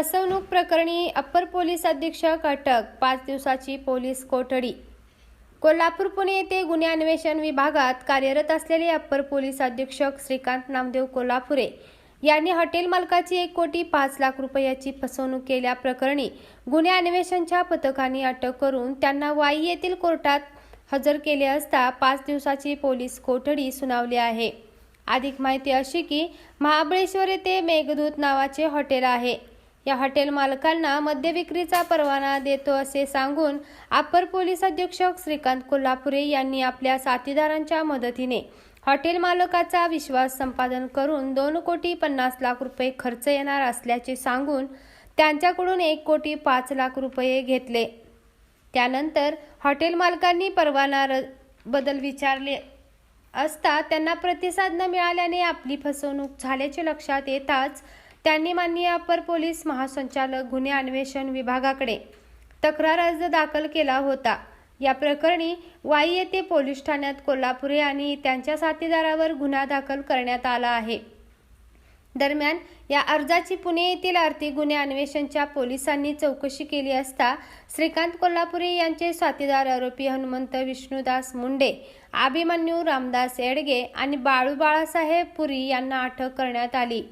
फसवणूक प्रकरणी upper police अधीक्षक अटक पाच दिवसाची पोलीस कोठडी. कोल्हापूर पुणे येथे गुन्हे अन्वेषण विभागात कार्यरत असलेले अप्पर पोलीस अधीक्षक श्रीकांत नामदेव कोल्हापुरे यांनी हॉटेल मालकाची एक कोटी पाच लाख रुपयाची फसवणूक केल्याप्रकरणी गुन्हे अन्वेषणच्या पथकाने अटक करून त्यांना वाई येथील कोर्टात हजर केले असता पाच दिवसाची पोलीस कोठडी सुनावली आहे. अधिक माहिती अशी की महाबळेश्वर येथे मेघदूत नावाचे हॉटेल आहे. या हॉटेल मालकांना मद्य विक्रीचा परवाना देतो असे सांगून अप्पर पोलीस अधीक्षक श्रीकांत कोल्हापुरे यांनी आपल्या साथीदारांच्या मदतीने हॉटेल मालकाचा विश्वास संपादन करून दोन कोटी पन्नास लाख रुपये खर्च येणार असल्याचे सांगून त्यांच्याकडून एक कोटी पाच लाख रुपये घेतले. त्यानंतर हॉटेल मालकांनी परवाना र बदल विचारले असता त्यांना प्रतिसाद न मिळाल्याने आपली फसवणूक झाल्याचे लक्षात येताच त्यांनी माननीय अपर पोलीस महासंचालक गुन्हे अन्वेषण विभागाकडे तक्रार अर्ज दाखल केला होता. या प्रकरणी वाई येथे पोलीस ठाण्यात कोल्हापुरे आणि त्यांच्या साथीदारावर गुन्हा दाखल करण्यात आला आहे. दरम्यान या अर्जाची पुणे येथील आर्थिक गुन्हे अन्वेषणच्या पोलिसांनी चौकशी केली असता श्रीकांत कोल्हापुरे यांचे साथीदार आरोपी हनुमंत विष्णुदास मुंडे अभिमन्यू रामदास येडगे आणि बाळू बाळासाहेब पुरी यांना अटक करण्यात आली.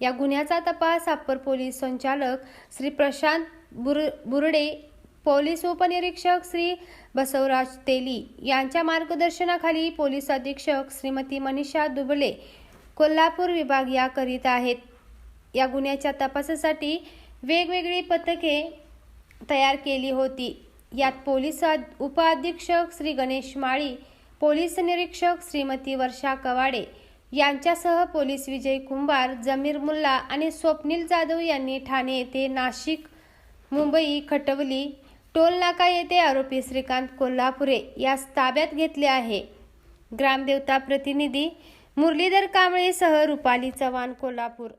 या गुन्ह्याचा तपास अप्पर पोलीस संचालक श्री प्रशांत बुर बुरडे पोलीस उपनिरीक्षक श्री बसवराज तेली यांच्या मार्गदर्शनाखाली पोलीस अधीक्षक श्रीमती मनीषा दुबले कोल्हापूर विभाग या करीत आहेत. या गुन्ह्याच्या तपासासाठी वेगवेगळी पथके तयार केली होती. यात पोलीस उपअधीक्षक श्री गणेश माळी पोलीस निरीक्षक श्रीमती वर्षा कवाडे यांच्यासह पोलीस विजय कुंभार जमीर मुल्ला आणि स्वप्नील जाधव यांनी ठाणे येथे नाशिक मुंबई खटवली टोल नाका येथे आरोपी श्रीकांत कोल्हापुरे यास ताब्यात घेतले आहे. ग्रामदेवता प्रतिनिधी मुरलीधर कांबळेसह रुपाली चव्हाण कोल्हापूर.